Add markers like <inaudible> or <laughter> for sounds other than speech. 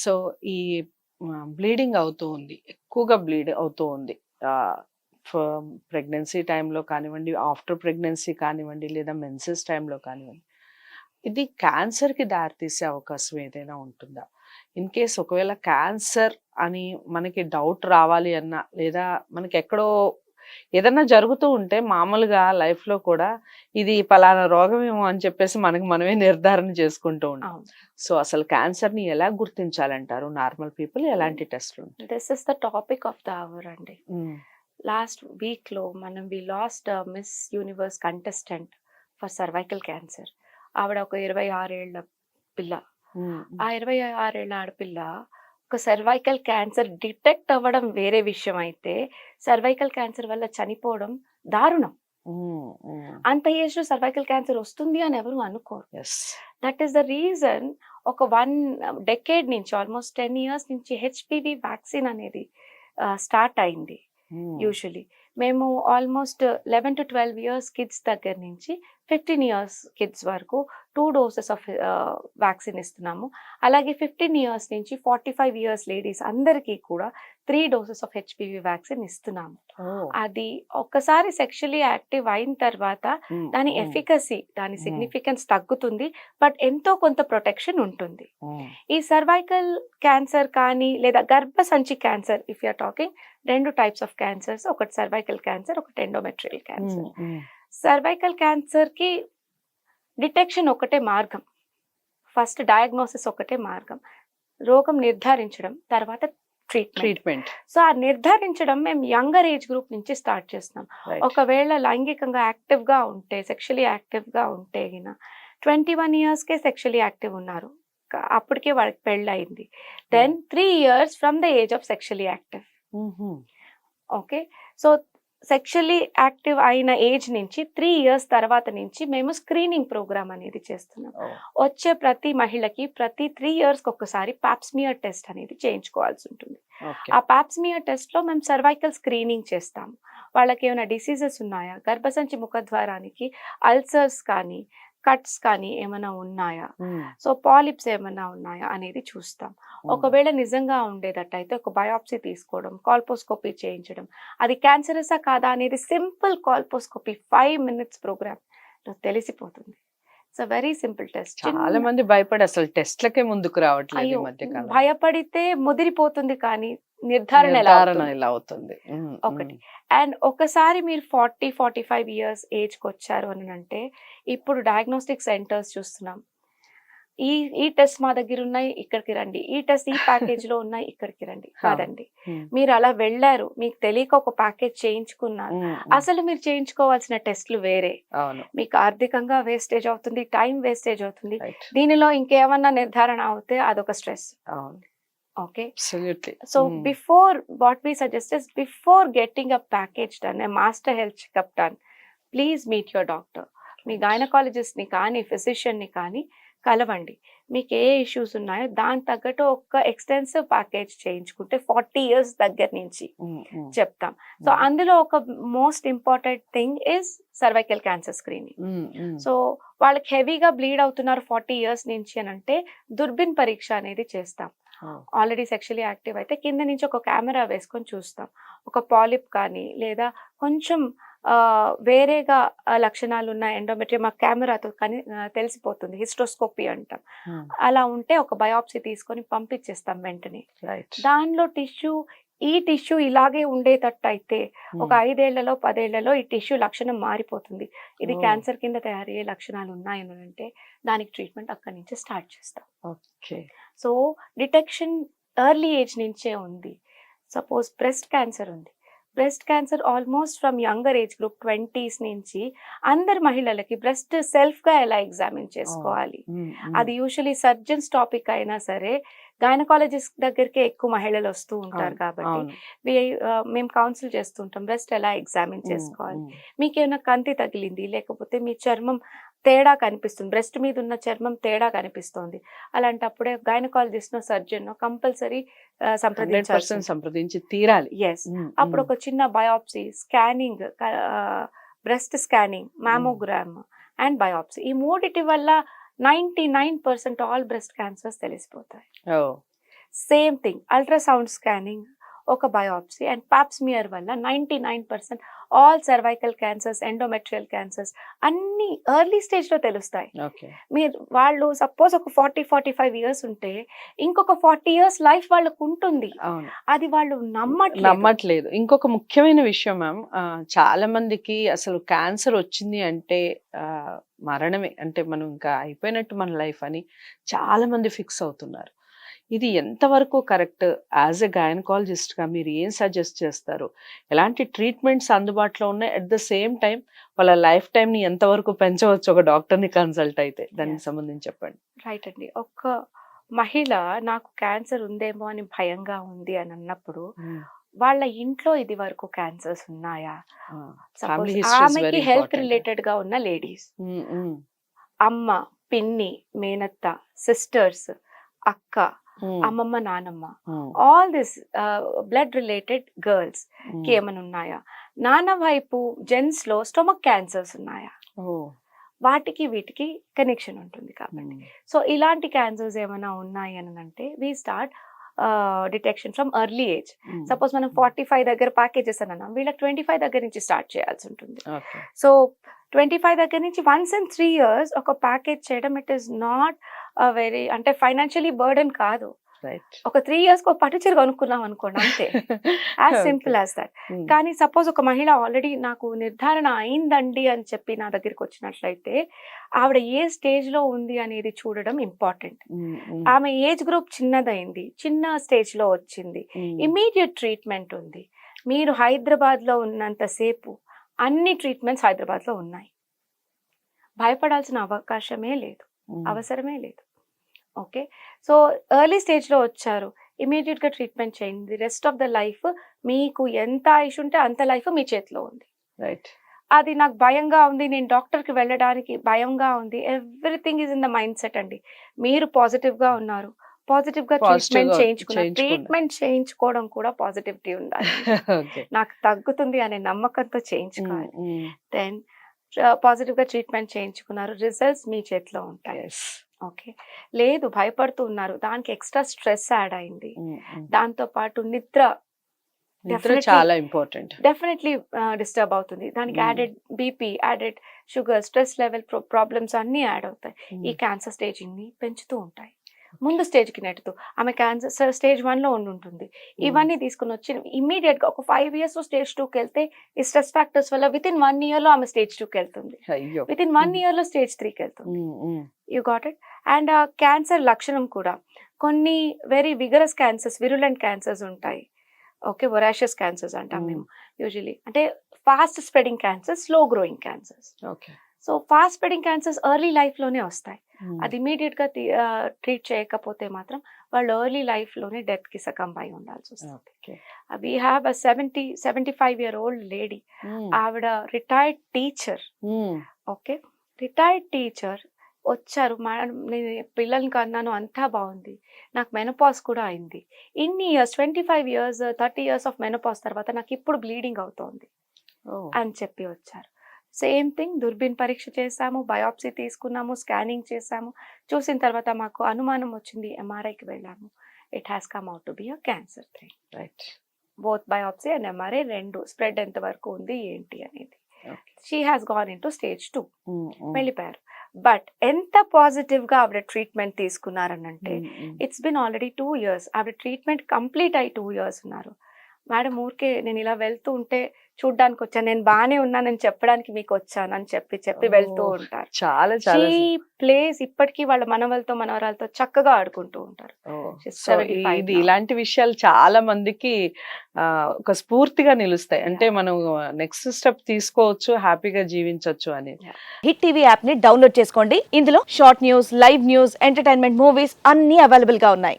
So ఈ bleeding అవుతూ ఉంది. ఎక్కువగా బ్లీడ్ అవుతూ ఉంది. ప్రెగ్నెన్సీ టైంలో కానివ్వండి ఆఫ్టర్ ప్రెగ్నెన్సీ కానివ్వండి లేదా మెన్సెస్ టైంలో కానివ్వండి ఇది క్యాన్సర్కి దారితీసే అవకాశం ఏదైనా ఉంటుందా? ఇన్ కేస్ ఒకవేళ క్యాన్సర్ అని మనకి డౌట్ రావాలి అన్నా లేదా మనకి ఎక్కడో ఏదన్నా జరుగుతూ ఉంటే మామూలుగా life లో కూడా ఇది పలానా రోగం ఏమో అని చెప్పేసి మనకి మనమే నిర్ధారణ చేసుకుంటూ ఉంటాం. సో అసలు క్యాన్సర్ని ఎలా గుర్తించాలంటారు? నార్మల్ పీపుల్ ఎలాంటి టెస్ట్లు ఉంటాయి? This is the topic of the hour అండి. లాస్ట్ వీక్లో మనం we lost Miss Universe contestant for cervical cancer. ఆవిడ ఒక ఇరవై ఆరేళ్ళ పిల్ల. ఆ ఇరవై ఆరేళ్ళ ఆడపిల్ల ఒక సర్వైకల్ క్యాన్సర్ డిటెక్ట్ అవ్వడం వేరే విషయం అయితే సర్వైకల్ క్యాన్సర్ వల్ల చనిపోవడం దారుణం. అంత ఏజ్లో సర్వైకల్ క్యాన్సర్ వస్తుంది అని ఎవరు అనుకోరు. దట్ ఈస్ ద రీజన్ ఒక వన్ డెకేడ్ నుంచి ఆల్మోస్ట్ టెన్ ఇయర్స్ నుంచి హెచ్పివి వ్యాక్సిన్ అనేది స్టార్ట్ అయింది యూజువలీ మేము almost eleven to twelve years kids దగ్గర నుంచి ఫిఫ్టీన్ ఇయర్స్ కిడ్స్ వరకు టూ డోసెస్ ఆఫ్ వ్యాక్సిన్ ఇస్తున్నాము. అలాగే ఫిఫ్టీన్ ఇయర్స్ నుంచి ఫార్టీ ఫైవ్ ఇయర్స్ లేడీస్ అందరికీ కూడా three doses of HPV vaccine ఇస్తున్నాము. అది ఒక్కసారి సెక్షువలీ యాక్టివ్ అయిన తర్వాత దాని ఎఫికసీ దాని. సిగ్నిఫికెన్స్ తగ్గుతుంది బట్ ఎంతో కొంత ప్రొటెక్షన్ ఉంటుంది. ఈ సర్వైకల్ క్యాన్సర్ కానీ లేదా గర్భసంచి క్యాన్సర్ ఇఫ్ యూఆర్ టాకింగ్ రెండు టైప్స్ ఆఫ్ క్యాన్సర్స్ ఒకటి సర్వైకల్ క్యాన్సర్ ఒకటి ఎండోమెట్రియల్ క్యాన్సర్ సర్వైకల్ క్యాన్సర్కి డిటెక్షన్ ఒకటే మార్గం. ఫస్ట్ డయాగ్నోసిస్ ఒకటే మార్గం. రోగం నిర్ధారించడం తర్వాత ట్రీట్మెంట్ సో ఆ నిర్ధారించడం మేము యంగర్ ఏజ్ గ్రూప్ నుంచి స్టార్ట్ చేస్తున్నాం. ఒకవేళ లైంగికంగా యాక్టివ్గా ఉంటే సెక్షువలీ యాక్టివ్గా ఉంటే గిన ట్వంటీ వన్ ఇయర్స్కే సెక్షువలీ యాక్టివ్ ఉన్నారు. క- అప్పటికే వాళ్ళకి పెళ్ళి అయింది then three years from the age of sexually active okay. So sexually active అయిన ఏజ్ నుంచి త్రీ ఇయర్స్ తర్వాత నుంచి మేము స్క్రీనింగ్ ప్రోగ్రామ్ అనేది చేస్తున్నాం. వచ్చే ప్రతి మహిళకి ప్రతి త్రీ ఇయర్స్కి ఒక్కసారి పాప్స్మియర్ టెస్ట్ అనేది చేయించుకోవాల్సి ఉంటుంది. ఆ పాప్స్మియర్ టెస్ట్లో మేము సర్వైకల్ స్క్రీనింగ్ చేస్తాము వాళ్ళకి ఏమైనా డిసీజెస్ ఉన్నాయా? గర్భసంచి ముఖద్వారానికి అల్సర్స్ కానీ కట్స్ కానీ ఏమైనా ఉన్నాయా? సో పాలిప్స్ ఏమైనా ఉన్నాయా అనేది చూస్తాం. ఒకవేళ నిజంగా ఉండేదట్టయితే ఒక బయాప్సీ తీసుకోవడం కాల్పోస్కోపీ చేయించడం అది క్యాన్సరసా కాదా అనేది simple colposcopy five minutes program తెలిసిపోతుంది. It's very simple test. చాలా మంది భయపడి అసలు టెస్ట్లకే ముందుకు రావట్లేదు భయపడితే ముదిరిపోతుంది కానీ నిర్ధారణ ఎలా అవుతుంది? ఇలా అవుతుంది? ఉమ్, ఒకటి. అండ్ ఒకసారి మీరు ఫార్టీ ఫార్టీ ఫైవ్ ఇయర్స్ ఏజ్కి వచ్చారు అని అంటే ఇప్పుడు డయాగ్నోస్టిక్ సెంటర్స్ చూస్తున్నాం. ఈ ఈ టెస్ట్ మా దగ్గర ఉన్నాయి ఇక్కడికి రండి. ఈ టెస్ట్ ఈ <laughs> ప్యాకేజ్లో ఉన్నాయి ఇక్కడికి రండి. కాదండి. మీరు అలా వెళ్ళారు మీకు తెలియక ఒక ప్యాకేజ్ చేయించుకున్నారు. అసలు మీరు చేయించుకోవాల్సిన టెస్ట్లు వేరే. మీకు ఆర్థికంగా వేస్టేజ్ అవుతుంది టైం వేస్టేజ్ అవుతుంది. దీనిలో ఇంకేమన్నా నిర్ధారణ అవుతే అదొక stress. Okay absolutely So before what we suggest is before getting a package done, a master health checkup done, please meet your doctor. మీ gynecologist ని కానీ physician ని కానీ కలవండి. మీకు ఏ ఇష్యూస్ ఉన్నాయో దాని తగ్గట్టు ఒక ఎక్స్టెన్సివ్ ప్యాకేజ్ చేయించుకుంటే ఫార్టీ ఇయర్స్ దగ్గర నుంచి చెప్తాం. సో అందులో ఒక most important thing is cervical cancer screening so వాళ్ళకి హెవీగా బ్లీడ్ అవుతున్నారు ఫార్టీ ఇయర్స్ నుంచి అని అంటే దుర్బిన్ పరీక్ష అనేది చేస్తాం. ఆల్రెడీ సెక్షువల్లీ యాక్టివ్ అయితే కింద నుంచి ఒక కెమెరా వేసుకొని చూస్తాం. ఒక పాలిప్ కానీ లేదా కొంచెం వేరేగా లక్షణాలు ఉన్న ఎండోమెట్రియం ఆ కెమెరాతో కానీ తెలిసిపోతుంది. హిస్ట్రోస్కోపీ అంటాం. అలా ఉంటే ఒక బయాప్సీ తీసుకొని పంపించేస్తాం వెంటనే. దానిలో టిష్యూ ఈ టిష్యూ ఇలాగే ఉండేటట్టు అయితే ఒక ఐదేళ్ళలో పదేళ్ళలో ఈ టిష్యూ లక్షణం మారిపోతుంది. ఇది. క్యాన్సర్ కింద తయారయ్యే లక్షణాలు ఉన్నాయని అంటే దానికి ట్రీట్మెంట్ అక్కడి నుంచి స్టార్ట్ చేస్తాం. Okay. So detection early age నుంచే ఉంది. సపోజ్ బ్రెస్ట్ క్యాన్సర్ ఉంది. Breast cancer almost from younger age group twenties నుంచి అందరి మహిళలకి బ్రెస్ట్ సెల్ఫ్గా ఎలా ఎగ్జామిన్ చేసుకోవాలి? అది యూజువలీ సర్జన్స్ టాపిక్ అయినా సరే గైనకాలజిస్ట్ దగ్గరికి ఎక్కువ మహిళలు వస్తూ ఉంటారు కాబట్టి మేము కౌన్సిల్ చేస్తుంటాం. బ్రెస్ట్ ఎలా ఎగ్జామిన్ చేసుకోవాలి? మీకు ఏమైనా కంతి తగిలింది? లేకపోతే మీ చర్మం తేడా కనిపిస్తుంది. బ్రెస్ట్ మీద ఉన్న చర్మం తేడా కనిపిస్తోంది. అలాంటప్పుడే gynecologist no surgeon no compulsory సంప్రదించాల్సి సంప్రదించి తీరాలి. ఎస్ అప్పుడు ఒక చిన్న biopsy scanning breast scanning mammogram and biopsy. ఈ మూడిటి వల్ల ninety nine percent all breast cancers తెలిసిపోతాయి. సేమ్ థింగ్ అల్ట్రాసౌండ్ స్కానింగ్ ఒక బయోప్సీ అండ్ పాప్స్మియర్ వల్ల ninety nine percent all cervical cancers endometrial cancers అన్ని ఎర్లీ స్టేజ్లో తెలుస్తాయి. ఓకే మీరు వాళ్ళు సపోజ్ ఒక ఫార్టీ ఫార్టీ ఫైవ్ ఇయర్స్ ఉంటే ఇంకొక ఫార్టీ ఇయర్స్ లైఫ్ వాళ్ళకు ఉంటుంది. అది వాళ్ళు నమ్మట్లేదు. నమ్మట్లేదు. ఇంకొక ముఖ్యమైన విషయం మ్యామ్ చాలా మందికి అసలు క్యాన్సర్ వచ్చింది అంటే మరణమే. అంటే మనం ఇంకా అయిపోయినట్టు మన లైఫ్ అని చాలా మంది ఫిక్స్ అవుతున్నారు. ఇది ఎంతవరకు కరెక్ట్? యాజ్ ఎ గైనకాలజిస్ట్గా మీరు ఏం సజెస్ట్ చేస్తారు? ఎలాంటి ట్రీట్మెంట్స్ అందుబాటులో ఉన్నాయి? అట్ ద సేమ్ టైం వాళ్ళ లైఫ్ టైం ని ఎంతవరకు పెంచవచ్చు? ఒక డాక్టర్ని కన్సల్ట్ అయితే దానికి సంబంధించి చెప్పండి. రైట్ అండి. ఒక్క మహిళ నాకు క్యాన్సర్ ఉందేమో అని భయంగా ఉంది అని అన్నప్పుడు వాళ్ళ ఇంట్లో ఇది వరకు క్యాన్సర్స్ ఉన్నాయా? ఆమెకి హెల్త్ రిలేటెడ్గా ఉన్న లేడీస్. అమ్మ పిన్ని మేనత్త సిస్టర్స్ అక్క అమ్మమ్మ నానమ్మ. ఆల్ దిస్ బ్లడ్ రిలేటెడ్ గర్ల్స్కి ఏమైనా ఉన్నాయా? నాన్న వైపు జెంట్స్లో స్టొమక్ క్యాన్సర్స్ ఉన్నాయా? వాటికి వీటికి కనెక్షన్ ఉంటుంది కాబట్టి. సో ఇలాంటి క్యాన్సర్స్ ఏమైనా ఉన్నాయి అని అంటే we start detection from early age. Suppose మనం ఫార్టీ ఫైవ్ దగ్గర ప్యాకేజెస్ అని అన్నాం వీళ్ళకి ట్వంటీ ఫైవ్ దగ్గర నుంచి స్టార్ట్ చేయాల్సి ఉంటుంది. సో ట్వంటీ ఫైవ్ దగ్గర నుంచి వన్స్ అండ్ త్రీ ఇయర్స్ ఒక ప్యాకేజ్ చేయడం ఇట్ ఈస్ నాట్ వెరీ అంటే ఫైనాన్షియలీ బర్డెన్ కాదు. ఒక త్రీ ఇయర్స్ ఒక పట్టు చీర కొనుక్కున్నాం అనుకోండి అంతే. యాజ్ సింపుల్ యాజ్ దట్ కానీ సపోజ్ ఒక మహిళ ఆల్రెడీ నాకు నిర్ధారణ అయిందండి అని చెప్పి నా దగ్గరికి వచ్చినట్లయితే ఆవిడ ఏ స్టేజ్లో ఉంది అనేది చూడడం ఇంపార్టెంట్ ఆమె ఏజ్ గ్రూప్ చిన్నదైంది చిన్న స్టేజ్లో వచ్చింది. ఇమీడియట్ ట్రీట్మెంట్ ఉంది. మీరు హైదరాబాద్లో ఉన్నంతసేపు అన్ని ట్రీట్మెంట్స్ హైదరాబాద్లో ఉన్నాయి. భయపడాల్సిన అవకాశమే లేదు. అవసరమే లేదు. ఓకే. సో ఎర్లీ స్టేజ్లో వచ్చారు. ఇమీడియట్గా ట్రీట్మెంట్ చేయండి. రెస్ట్ ఆఫ్ ద లైఫ్ మీకు ఎంత ఆయుష్ ఉంటే అంత లైఫ్ మీ చేతిలో ఉంది. రైట్. అది నాకు భయంగా ఉంది. నేను డాక్టర్కి వెళ్ళడానికి భయంగా ఉంది. Everything is in the mindset అండి. మీరు పాజిటివ్గా ఉన్నారు. పాజిటివ్గా Positive ట్రీట్మెంట్గా చేయించుకున్నారు. ట్రీట్మెంట్ చేయించుకోవడం కూడా పాజిటివిటీ ఉండాలి. <laughs> నాకు తగ్గుతుంది అనే నమ్మకంతో చేయించుకోవాలి. దెన్ పాజిటివ్గా ట్రీట్మెంట్ చేయించుకున్నారు. రిజల్ట్స్ మీ చేతిలో ఉంటాయి. ఓకే. లేదు భయపడుతూ ఉన్నారు. దానికి ఎక్స్ట్రా స్ట్రెస్ యాడ్ అయింది. దాంతో పాటు నిద్ర. చాలా ఇంపార్టెంట్. డెఫినెట్లీ డిస్టర్బ్ అవుతుంది. దానికి. Added BP added sugar stress level problems అన్నీ యాడ్ అవుతాయి. ఈ క్యాన్సర్ స్టేజింగ్ని పెంచుతూ ఉంటాయి. ముందు స్టేజ్కి నెట్టుతూ ఆమె క్యాన్సర్ స్టేజ్ వన్లో ఉండి ఉంటుంది. ఇవన్నీ తీసుకుని వచ్చి ఇమీడియట్గా ఒక ఫైవ్ ఇయర్స్ స్టేజ్ టూకి వెళ్తే ఈ స్ట్రెస్ ఫ్యాక్టర్స్ వల్ల విత్ ఇన్ వన్ ఇయర్లో ఆమె స్టేజ్ టూకి వెళ్తుంది. Within one Mm. ఇయర్లో స్టేజ్ త్రీకి వెళ్తుంది. You got it. And cancer లక్షణం కూడా కొన్ని very vigorous cancers virulent cancers ఉంటాయి. ఓకే వొరాషియస్ క్యాన్సర్స్ అంటాం. మేము యూజువలీ అంటే fast spreading cancers slow growing cancers. Okay. So fast spreading cancers early లైఫ్లోనే వస్తాయి. అది ఇమీడియట్గా ట్రీట్ చేయకపోతే మాత్రం వాళ్ళు ఎర్లీ లైఫ్లోనే డెత్కి సకం అయి ఉండాల్సి వస్తుంది. We have a seventy seventy five year old lady. ఆవిడ retired teacher. Okay. Retired teacher వచ్చారు. మేడం నేను పిల్లల్ని కన్నాను. అంతా బాగుంది. నాకు మెనపాస్ కూడా అయింది. ఇన్ని years twenty five years thirty years of menopause తర్వాత నాకు ఇప్పుడు బ్లీడింగ్ అవుతోంది. అని చెప్పి వచ్చారు. Same thing. దుర్బిన్ పరీక్ష చేశాము బయాప్సీ తీసుకున్నాము స్కానింగ్ చేశాము చూసిన తర్వాత మాకు అనుమానం వచ్చింది ఎంఆర్ఐకి వెళ్ళాము. It has come out to be a cancer thing right both biopsy and MRI రెండు స్ప్రెడ్ ఎంత వరకు ఉంది ఏంటి అనేది. She has gone into stage two వెళ్ళిపోయారు. బట్ ఎంత పాజిటివ్గా ఆవిడ treatment తీసుకున్నారనంటే. It's been already two years ఆవిడ ట్రీట్మెంట్ కంప్లీట్ అయ్యి టూ ఇయర్స్ ఉన్నారు. మేడం ఊరికే నేను ఇలా వెళ్తూ ఉంటే చూడ్డానికి వచ్చాను నేను బాగానే ఉన్నానని చెప్పడానికి మీకు వచ్చాను అని చెప్పి చెప్పి వెళ్తూ. ఉంటారు. చాలా చాలా షీ ప్లేస్ ఇప్పటికీ వాళ్ళ మనవలతో మనవరాలతో చక్కగా ఆడుకుంటూ ఉంటారు. ఓ, She's సో 75 ఇది. ఇలాంటి విషయాలు చాలా మందికి ఆ, ఒక స్ఫూర్తిగా నిలుస్తాయి. అంటే మనం నెక్స్ట్ స్టెప్ తీసుకోవచ్చు హ్యాపీగా జీవించవచ్చు అని హిట్ టీవీ యాప్ని డౌన్లోడ్ చేసుకోండి. ఇందులో short news live news entertainment movies అన్ని అవైలబుల్గా ఉన్నాయి.